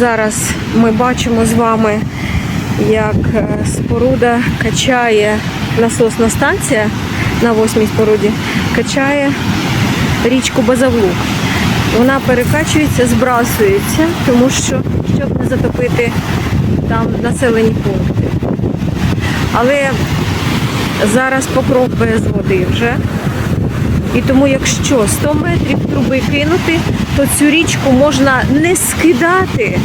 Зараз ми бачимо з вами, як е, споруда качає насосна станція на восьмій споруді, качає річку Базавлук. Вона перекачується, збрасується, тому що щоб не затопити там населені пункти. Але зараз покров без води вже. І тому, якщо 100 метрів труби кинути, то цю річку можна не скидати,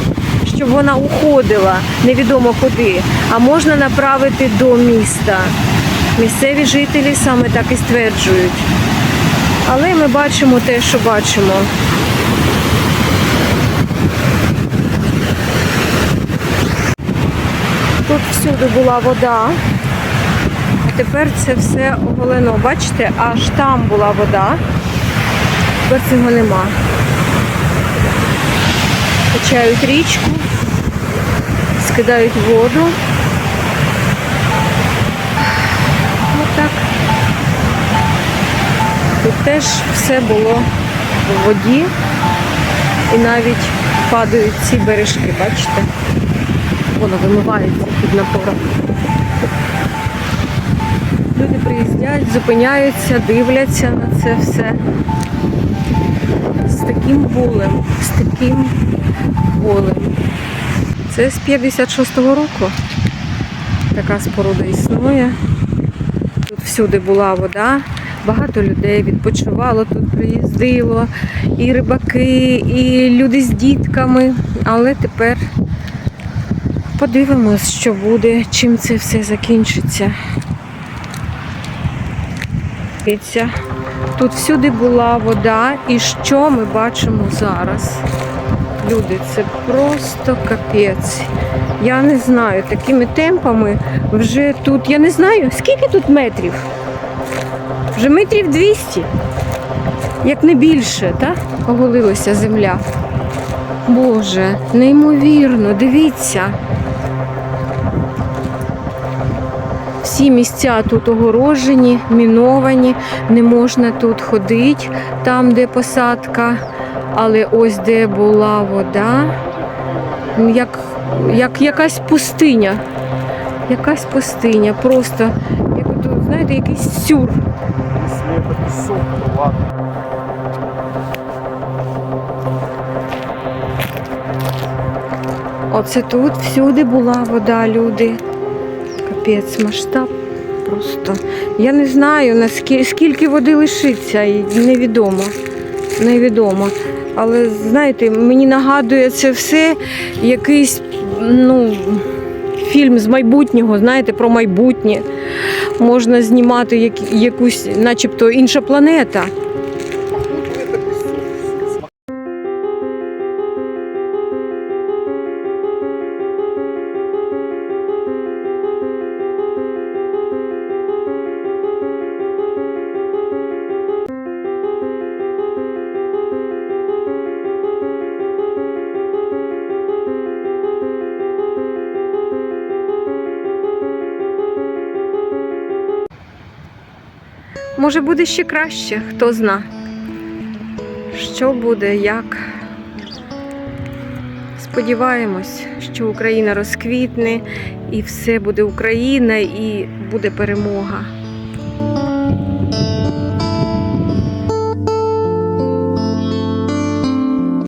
щоб вона уходила невідомо куди, а можна направити до міста. Місцеві жителі саме так і стверджують. Але ми бачимо те, що бачимо. Тут всюди була вода. Тепер це все оголено. Бачите, аж там була вода. Тепер цього нема. Качають річку, скидають воду. Отак. Тут теж все було в воді. І навіть падають ці бережки, бачите? Воно вимивається під напором. Люди приїздять, зупиняються, дивляться на це все. З таким болем, з таким болем. Це з 56-го року. Така споруда існує. Тут всюди була вода, багато людей відпочивало, тут приїздило, і рибаки, і люди з дітками. Але тепер подивимось, що буде, чим це все закінчиться. Дивіться, Тут всюди була вода, і що ми бачимо зараз? Люди, це просто капець. Я не знаю, такими темпами вже тут, я не знаю, скільки тут метрів? Вже метрів 200, як не більше, так? Оголилася земля. Боже, неймовірно, дивіться. Всі місця тут огорожені, міновані, не можна тут ходити, там, де посадка. Але ось де була вода, ну, як, як якась пустиня. Якась пустиня, просто, як знаєте, якийсь сюр. Оце тут всюди була вода, люди. Капець, масштаб просто. Я не знаю, наскільки скільки води лишиться, і невідомо. Невідомо. Але знаєте, мені нагадує це все якийсь ну, фільм з майбутнього, знаєте, про майбутнє. Можна знімати як, якусь, начебто, інша планета. Може буде ще краще, хто зна. Що буде, як. Сподіваємось, що Україна розквітне і все буде Україна і буде перемога.